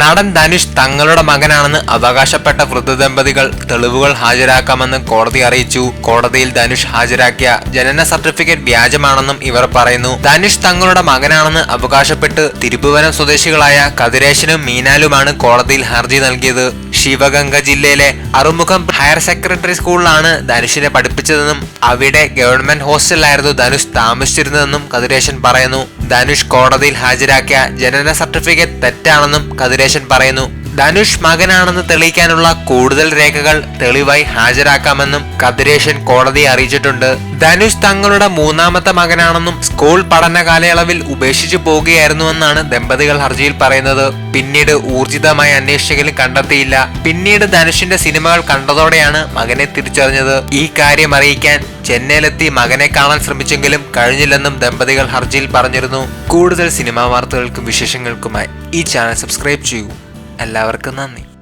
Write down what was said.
നടൻ ധനുഷ് തങ്ങളുടെ മകനാണെന്ന് അവകാശപ്പെട്ട വൃദ്ധദമ്പതികൾ തെളിവുകൾ ഹാജരാക്കാമെന്ന് കോടതി അറിയിച്ചു. കോടതിയിൽ ധനുഷ് ഹാജരാക്കിയ ജനന സർട്ടിഫിക്കറ്റ് വ്യാജമാണെന്നും ഇവർ പറയുന്നു. ധനുഷ് തങ്ങളുടെ മകനാണെന്ന് അവകാശപ്പെട്ട് തിരുപ്പുവനം സ്വദേശികളായ കതിരേശനും മീനാലുമാണ് കോടതിയിൽ ഹർജി നൽകിയത്. ശിവഗംഗ ജില്ലയിലെ അറുമുഖം ഹയർ സെക്രട്ടറി സ്കൂളിലാണ് ധനുഷിനെ പഠിപ്പിച്ചതെന്നും അവിടെ ഗവൺമെന്റ് ഹോസ്റ്റലിലായിരുന്നു ധനുഷ് താമസിച്ചിരുന്നതെന്നും കതിരേശൻ പറയുന്നു. ധനുഷ് കോടതിയിൽ ഹാജരാക്കിയ ജനന സർട്ടിഫിക്കറ്റ് തെറ്റാണെന്നും കതിരേശൻ പറയുന്നു. ധനുഷ് മകനാണെന്ന് തെളിയിക്കാനുള്ള കൂടുതൽ രേഖകൾ തെളിവായി ഹാജരാക്കാമെന്നും കതിരേഷൻ കോടതിയെ അറിയിച്ചിട്ടുണ്ട്. ധനുഷ് തങ്ങളുടെ മൂന്നാമത്തെ മകനാണെന്നും സ്കൂൾ പഠന കാലയളവിൽ ഉപേക്ഷിച്ചു പോകുകയായിരുന്നുവെന്നാണ് ദമ്പതികൾ ഹർജിയിൽ പറയുന്നത്. പിന്നീട് ഊർജിതമായി അന്വേഷിച്ചെങ്കിലും കണ്ടെത്തിയില്ല. പിന്നീട് ധനുഷിന്റെ സിനിമകൾ കണ്ടതോടെയാണ് മകനെ തിരിച്ചറിഞ്ഞത്. ഈ കാര്യം അറിയിക്കാൻ ചെന്നൈയിലെത്തി മകനെ കാണാൻ ശ്രമിച്ചെങ്കിലും കഴിഞ്ഞില്ലെന്നും ദമ്പതികൾ ഹർജിയിൽ പറഞ്ഞിരുന്നു. കൂടുതൽ സിനിമാ വാർത്തകൾക്കും വിശേഷങ്ങൾക്കുമായി ഈ ചാനൽ സബ്സ്ക്രൈബ് ചെയ്യൂ. എല്ലാവർക്കും നന്ദി.